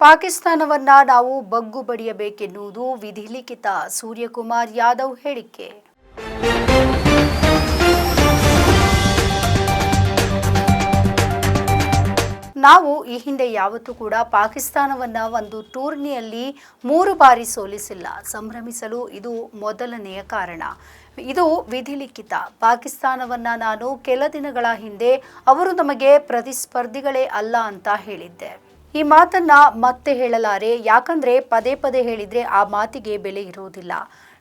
ಪಾಕಿಸ್ತಾನವನ್ನ ನಾವು ಬಗ್ಗು ಬಡಿಯಬೇಕೆನ್ನುವುದು ವಿಧಿಲಿಖಿತ ಸೂರ್ಯಕುಮಾರ್ ಯಾದವ್ ಹೇಳಿಕೆ. ನಾವು ಈ ಹಿಂದೆ ಯಾವತ್ತೂ ಕೂಡ ಪಾಕಿಸ್ತಾನವನ್ನ ಒಂದು ಟೂರ್ನಿಯಲ್ಲಿ ಮೂರು ಬಾರಿ ಸೋಲಿಸಿಲ್ಲ. ಸಂಭ್ರಮಿಸಲು ಇದು ಮೊದಲನೆಯ ಕಾರಣ. ಇದು ವಿಧಿಲಿಖಿತ. ಪಾಕಿಸ್ತಾನವನ್ನ ನಾನು ಕೆಲ ದಿನಗಳ ಹಿಂದೆ ಅವರು ನಮಗೆ ಪ್ರತಿಸ್ಪರ್ಧಿಗಳೇ ಅಲ್ಲ ಅಂತ ಹೇಳಿದ್ದೆ. ಈ ಮಾತನ್ನ ಮತ್ತೆ ಹೇಳಲಾರೆ. ಯಾಕಂದ್ರೆ ಪದೇ ಪದೇ ಹೇಳಿದ್ರೆ ಆ ಮಾತಿಗೆ ಬೆಲೆ ಇರುವುದಿಲ್ಲ.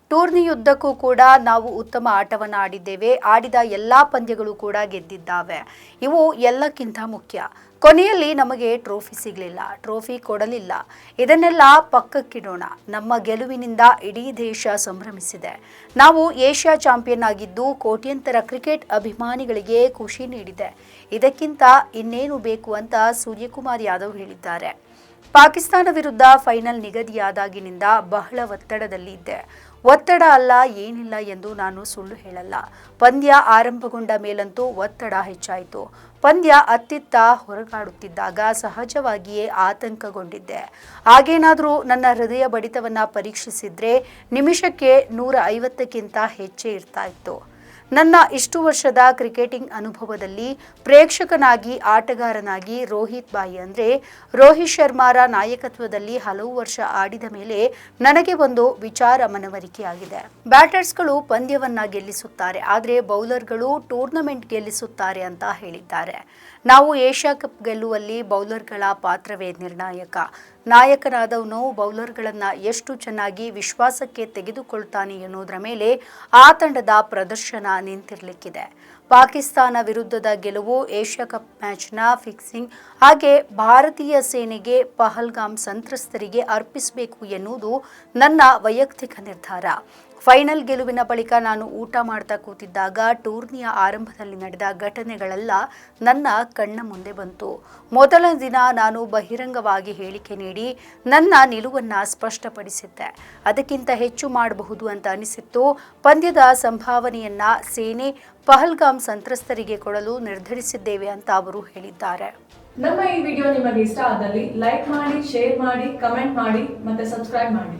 ಟೂರ್ನಿಯುದ್ದಕ್ಕೂ ಕೂಡ ನಾವು ಉತ್ತಮ ಆಟವನ್ನು ಆಡಿದ್ದೇವೆ. ಆಡಿದ ಎಲ್ಲ ಪಂದ್ಯಗಳು ಕೂಡ ಗೆದ್ದಿದ್ದಾವೆ. ಇವು ಎಲ್ಲಕ್ಕಿಂತ ಮುಖ್ಯ. ಕೊನೆಯಲ್ಲಿ ನಮಗೆ ಟ್ರೋಫಿ ಸಿಗಲಿಲ್ಲ. ಟ್ರೋಫಿ ಕೊಡಲಿಲ್ಲ. ಇದನ್ನೆಲ್ಲ ಪಕ್ಕಕ್ಕಿಡೋಣ. ನಮ್ಮ ಗೆಲುವಿನಿಂದ ಇಡೀ ದೇಶ ಸಂಭ್ರಮಿಸಿದೆ. ನಾವು ಏಷ್ಯಾ ಚಾಂಪಿಯನ್ ಆಗಿದ್ದು ಕೋಟ್ಯಂತರ ಕ್ರಿಕೆಟ್ ಅಭಿಮಾನಿಗಳಿಗೆ ಖುಷಿ ನೀಡಿದೆ. ಇದಕ್ಕಿಂತ ಇನ್ನೇನು ಬೇಕು ಅಂತ ಸೂರ್ಯಕುಮಾರ್ ಯಾದವ್ ಹೇಳಿದ್ದಾರೆ. ಪಾಕಿಸ್ತಾನ ವಿರುದ್ಧ ಫೈನಲ್ ನಿಗದಿಯಾದಾಗಿನಿಂದ ಬಹಳ ಒತ್ತಡದಲ್ಲಿ ಇದ್ದೆ ಒತ್ತಡ ಅಲ್ಲ, ಏನಿಲ್ಲ ಎಂದು ನಾನು ಸುಳ್ಳು ಹೇಳಲ್ಲ. ಪಂದ್ಯ ಆರಂಭಗೊಂಡ ಮೇಲಂತೂ ಒತ್ತಡ ಹೆಚ್ಚಾಯಿತು. ಪಂದ್ಯ ಅತ್ತಿತ್ತ ಹೊರಗಾಡುತ್ತಿದ್ದಾಗ ಸಹಜವಾಗಿಯೇ ಆತಂಕಗೊಂಡಿದ್ದೆ. ಹಾಗೇನಾದರೂ ನನ್ನ ಹೃದಯ ಬಡಿತವನ್ನ ಪರೀಕ್ಷಿಸಿದ್ರೆ ನಿಮಿಷಕ್ಕೆ ನೂರ ಐವತ್ತಕ್ಕಿಂತ ಹೆಚ್ಚೇ ಇರ್ತಾ ಇತ್ತು. ನನ್ನ ಇಷ್ಟು ವರ್ಷದ ಕ್ರಿಕೆಟಿಂಗ್ ಅನುಭವದಲ್ಲಿ ಪ್ರೇಕ್ಷಕನಾಗಿ ಆಟಗಾರನಾಗಿ ರೋಹಿತ್ ಬಾಯಿ ಅಂದರೆ ರೋಹಿತ್ ಶರ್ಮಾರ ನಾಯಕತ್ವದಲ್ಲಿ ಹಲವು ವರ್ಷ ಆಡಿದ ಮೇಲೆ ನನಗೆ ಒಂದು ವಿಚಾರ ಮನವರಿಕೆಯಾಗಿದೆ. ಬ್ಯಾಟರ್ಸ್ಗಳು ಪಂದ್ಯವನ್ನ ಗೆಲ್ಲಿಸುತ್ತಾರೆ, ಆದರೆ ಬೌಲರ್ಗಳು ಟೂರ್ನಮೆಂಟ್ ಗೆಲ್ಲಿಸುತ್ತಾರೆ ಅಂತ ಹೇಳಿದ್ದಾರೆ. ನಾವು ಏಷ್ಯಾ ಕಪ್ ಗೆಲ್ಲುವಲ್ಲಿ ಬೌಲರ್ಗಳ ಪಾತ್ರವೇ ನಿರ್ಣಾಯಕ. ನಾಯಕನಾದವನು ಬೌಲರ್ಗಳನ್ನು ಎಷ್ಟು ಚೆನ್ನಾಗಿ ವಿಶ್ವಾಸಕ್ಕೆ ತೆಗೆದುಕೊಳ್ತಾನೆ ಎನ್ನುವುದರ ಮೇಲೆ ಆ ತಂಡದ ಪ್ರದರ್ಶನ ನಿಂತಿರಲಿಕ್ಕಿದೆ. ಪಾಕಿಸ್ತಾನ ವಿರುದ್ಧದ ಗೆಲುವು ಏಷ್ಯಾ ಕಪ್ ಮ್ಯಾಚ್ನ ಫಿಕ್ಸಿಂಗ್. ಹಾಗೆ ಭಾರತೀಯ ಸೇನೆಗೆ ಪಹಲ್ಗಾಮ್ ಸಂತ್ರಸ್ತರಿಗೆ ಅರ್ಪಿಸಬೇಕು ಎನ್ನುವುದು ನನ್ನ ವೈಯಕ್ತಿಕ ನಿರ್ಧಾರ. ಫೈನಲ್ ಗೆಲುವಿನ ಬಳಿಕ ನಾನು ಊಟ ಮಾಡ್ತಾ ಕೂತಿದ್ದಾಗ ಟೂರ್ನಿಯ ಆರಂಭದಲ್ಲಿ ನಡೆದ ಘಟನೆಗಳೆಲ್ಲ ನನ್ನ ಕಣ್ಣ ಮುಂದೆ ಬಂತು. ಮೊದಲ ದಿನ ನಾನು ಬಹಿರಂಗವಾಗಿ ಹೇಳಿಕೆ ನೀಡಿ ನನ್ನ ನಿಲುವನ್ನು ಸ್ಪಷ್ಟಪಡಿಸಿದ್ದೆ. ಅದಕ್ಕಿಂತ ಹೆಚ್ಚು ಮಾಡಬಹುದು ಅಂತ ಅನಿಸಿತ್ತು. ಪಂದ್ಯದ ಸಂಭಾವನೆಯನ್ನ ಸೇನೆ, ಪಹಲ್ಗಾಮ್ ಸಂತ್ರಸ್ತರಿಗೆ ಕೊಡಲು ನಿರ್ಧರಿಸಿದ್ದೇವೆ ಅಂತ ಅವರು ಹೇಳಿದ್ದಾರೆ. ನಮ್ಮ ಈ ವಿಡಿಯೋ ನಿಮಗೆ ಇಷ್ಟ ಆದಲ್ಲಿ ಲೈಕ್ ಮಾಡಿ, ಶೇರ್ ಮಾಡಿ, ಕಮೆಂಟ್ ಮಾಡಿ ಮತ್ತೆ ಸಬ್ಸ್ಕ್ರೈಬ್ ಮಾಡಿ.